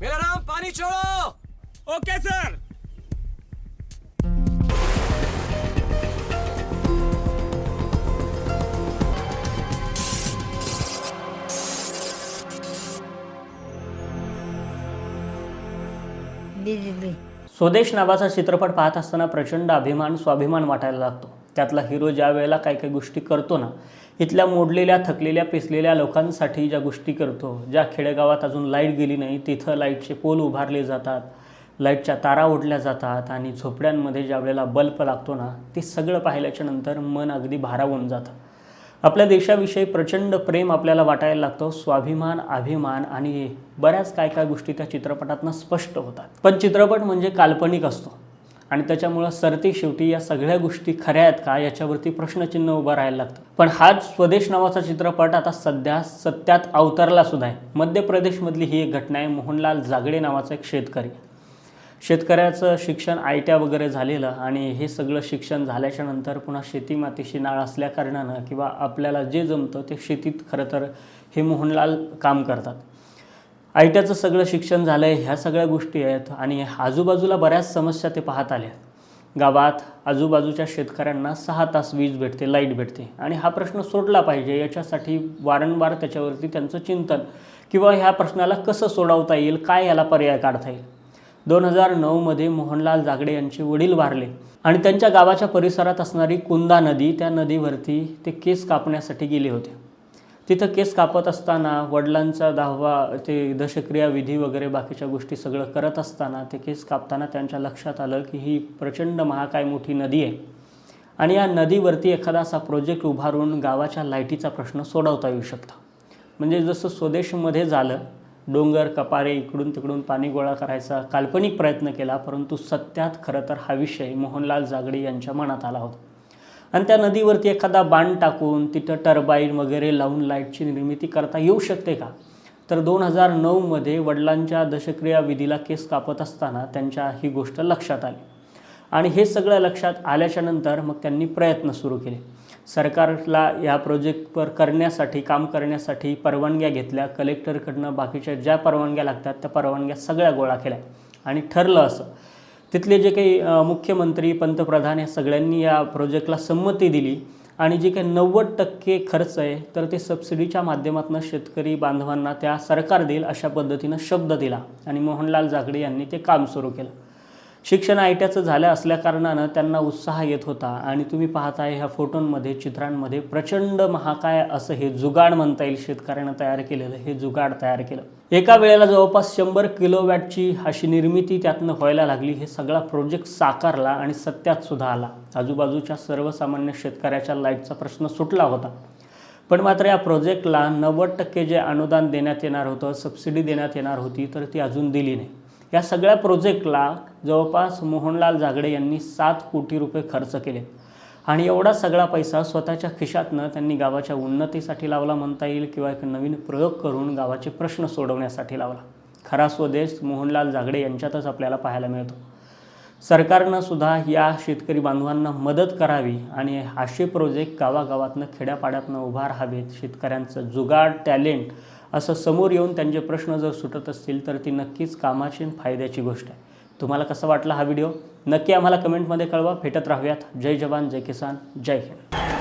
मेरा नाम पानी छोड़ो। Okay sir. बिजली स्वदेश नावाचा चित्रपट पाहत असताना प्रचंड अभिमान स्वाभिमान वाटायला लागतो. त्यातला हिरो ज्या वेळेला काही काही गोष्टी करतो ना इथल्या मोडलेल्या थकलेल्या पिसलेल्या लोकांसाठी ज्या गोष्टी करतो ज्या खेडेगावात अजून लाइट गेली नाही तिथं लाईटचे पोल उभारले जातात लाईटच्या तारा ओढल्या जातात आणि झोपड्यांमध्ये ज्या वेळेला बल्ब लागतो ना ते सगळं पाहिल्याच्या नंतर मन अगदी भारावून जातं. आपल्या देशाविषयी प्रचंड प्रेम आपल्याला वाटायला लागतो स्वाभिमान अभिमान आणि बऱ्याच काय काय गोष्टी त्या चित्रपटातनं स्पष्ट होतात. पण चित्रपट म्हणजे काल्पनिक असतो. आणि त्याच्यामुळं सरती शेवटी या सगळ्या गोष्टी खऱ्या आहेत का याच्यावरती प्रश्नचिन्ह उभं राहायला लागतं. पण हाच स्वदेश नावाचा चित्रपट आता सध्या सत्यात अवतरला सुद्धा आहे. मध्य प्रदेशमधली ही एक घटना आहे मोहनलाल जागडे नावाचा एक शेतकरी. शेतकऱ्याचं शिक्षण आयट्या वगैरे झालेलं आणि हे सगळं शिक्षण झाल्याच्यानंतर पुन्हा शेती मातीशी नाळ असल्याकारणानं किंवा आपल्याला जे जमतं ते शेतीत खरं तर हे मोहनलाल काम करतात. आयट्याचं सगळं शिक्षण झालं आहे ह्या सगळ्या गोष्टी आहेत आणि आजूबाजूला बऱ्याच समस्या ते पाहत आल्या गावात आजूबाजूच्या शेतकऱ्यांना सहा तास वीज भेटते लाइट भेटते आणि हा प्रश्न सोडला पाहिजे. याच्यासाठी वारंवार त्याच्यावरती त्यांचं चिंतन किंवा ह्या प्रश्नाला कसं सोडवता येईल काय याला पर्याय काढता येईल? दोन हजार नऊमध्ये मोहनलाल जागडे यांचे वडील वारले आणि त्यांच्या गावाच्या परिसरात असणारी कुंदा नदी त्या नदीवरती ते केस कापण्यासाठी गेले होते. तिथं केस कापत असताना वडिलांचा दहावा ते दशक्रिया विधी वगैरे बाकीच्या गोष्टी सगळं करत असताना ते केस कापताना त्यांच्या लक्षात आलं की ही प्रचंड महाकाय मोठी नदी आहे. आणि या नदीवरती एखादा असा प्रोजेक्ट उभारून गावाच्या लाईटीचा प्रश्न सोडवता येऊ शकतो. म्हणजे जसं स्वदेशमध्ये झालं डोंगर कपारे इकडून तिकडून पाणी गोळा करायचा काल्पनिक प्रयत्न केला परंतु सत्यात खरं तर हा विषय मोहनलाल जागडे यांच्या मनात आला होता. आणि त्या नदीवरती एखादा बांध टाकून तिथं टर्बाईन वगैरे लावून लाईटची निर्मिती करता येऊ शकते का? तर दोन हजार नऊमध्ये वडिलांच्या दशक्रिया विधीला केस कापत असताना त्यांच्या ही गोष्ट लक्षात आली. आणि हे सगळं लक्षात आल्याच्यानंतर मग त्यांनी प्रयत्न सुरू केले. सरकारला या प्रोजेक्टवर करण्यासाठी काम करण्यासाठी परवानग्या घेतल्या. कलेक्टरकडनं बाकीच्या ज्या परवानग्या लागतात त्या परवानग्या सगळ्या गोळा केल्या. आणि ठरलं असं तिथले जे काही मुख्यमंत्री पंतप्रधान या सगळ्यांनी या प्रोजेक्टला संमती दिली आणि जे काही नव्वद टक्के खर्च आहे तर ते सबसिडीच्या माध्यमातून शेतकरी बांधवांना त्या सरकार देईल अशा पद्धतीनं शब्द दिला आणि मोहनलाल जागडे यांनी ते काम सुरू केलं. शिक्षण आयट्याचं झालं असल्याकारणानं त्यांना उत्साह येत होता आणि तुम्ही पाहताय ह्या फोटोंमध्ये चित्रांमध्ये प्रचंड महाकाय असं हे जुगाड म्हणता येईल शेतकऱ्यानं तयार केलेलं हे जुगाड तयार केलं. एका वेळेला जवळपास शंभर किलोवॅटची अशी निर्मिती त्यातनं व्हायला लागली हे सगळा प्रोजेक्ट साकारला आणि सत्यात सुद्धा आला. आजूबाजूच्या सर्वसामान्य शेतकऱ्याच्या लाईटचा प्रश्न सुटला होता. पण मात्र या प्रोजेक्टला नव्वद टक्के जे अनुदान देण्यात येणार होतं सबसिडी देण्यात येणार होती तर ती अजून दिली नाही. या सगळ्या प्रोजेक्टला जवळपास मोहनलाल जागडे यांनी सात कोटी रुपये खर्च केले. आणि एवढा सगळा पैसा स्वतःच्या खिशातनं त्यांनी गावाच्या उन्नतीसाठी लावला म्हणता येईल किंवा एक नवीन प्रयोग करून गावाचे प्रश्न सोडवण्यासाठी लावला. खरा स्वदेश मोहनलाल जागडे यांच्यातच आपल्याला पाहायला मिळतो. सरकारनं सुद्धा या शेतकरी बांधवांना मदत करावी आणि असे प्रोजेक्ट गावागावातनं खेड्यापाड्यातनं उभा राहावेत शेतकऱ्यांचं जुगाड टॅलेंट असं समोर येऊन त्यांचे प्रश्न जर सुटत असतील तर ती नक्कीच कामाची फायद्याची गोष्ट आहे. तुम्हाला कसा वाटला हा व्हिडिओ नक्की आम्हाला कमेंटमध्ये कळवा. भेटत राहूयात. जय जवान जय किसान जय हिंद.